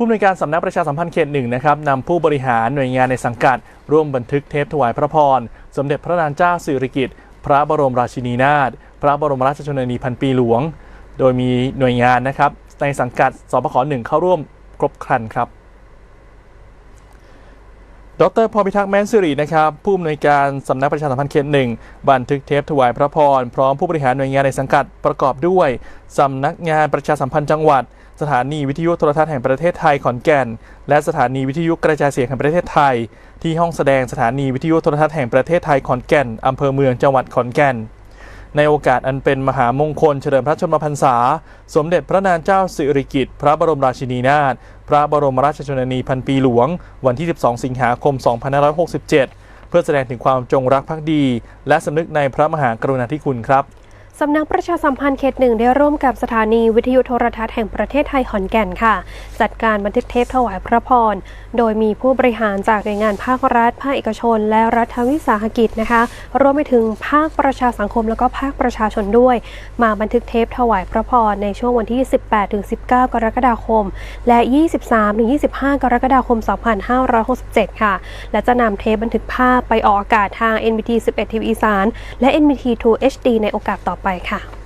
ผู้อำนวยการสำนักประชาสัมพันธ์เขตหนึ่งนะครับนำผู้บริหารหน่วยงานในสังกัด ร่วมบันทึกเทปถวายพระพร สมเด็จพระนางเจ้าสิริกิติ์พระบรมราชินีนาถพระบรมราชชนนีพันปีหลวง โดยมีหน่วยงานนะครับในสังกัดสปขหนึ่งเข้าร่วมครบครันครับดรพรพิทักษ์แม้นสิรินะครับผู้อำนวยการสำนักประชาสัมพันธ์เขตหนึ่งบันทึกเทปถวายพระพร พร้อมผู้บริหารหน่วยงานในสังกัดประกอบด้วย สำนักงานประชาสัมพันธ์จังหวัด สถานีวิทยุโทรทัศน์แห่งประเทศไทยขอนแก่น และสถานีวิทยุกระจายเสียงแห่งประเทศไทย ที่ห้องแสดงสถานีวิทยุโทรทัศน์แห่งประเทศไทยขอนแก่นอำเภอเมืองจังหวัดขอนแก่น ในโอกาสอันเป็นมหามงคลเฉลิมพระชนมพรรษา สมเด็จพระนางเจ้าสิริกิติ์พระบรมราชินีนาถพระบรมราชชนนีพันปีหลวง วันที่ 12 สิงหาคม 2567 เพื่อแสดงถึงความจงรักภักดี และสำนึกในพระมหากรุณาธิคุณครับ สำนักประชาสัมพันธ์เขตหนึ่งได้ร่วมกับสถานีวิทยุโทรทัศน์แห่งประเทศไทยขอนแก่นค่ะ จัดการบันทึกเทปถวายพระพร โดยมีผู้บริหารจากหน่วยงานภาครัฐ ภาคเอกชน และรัฐวิสาหกิจนะคะ รวมไปถึงภาคประชาสังคมแล้วก็ภาคประชาชนด้วย มาบันทึกเทปถวายพระพรในช่วงวันที่ 18-19 กรกฎาคม และ 23-25 กรกฎาคม 2567 ค่ะ และจะนำเทปบันทึกภาพไปออกอากาศทาง NBT 11ทีวีอีสานและ NBT 2 HD ในโอกาสต่อไปค่ะ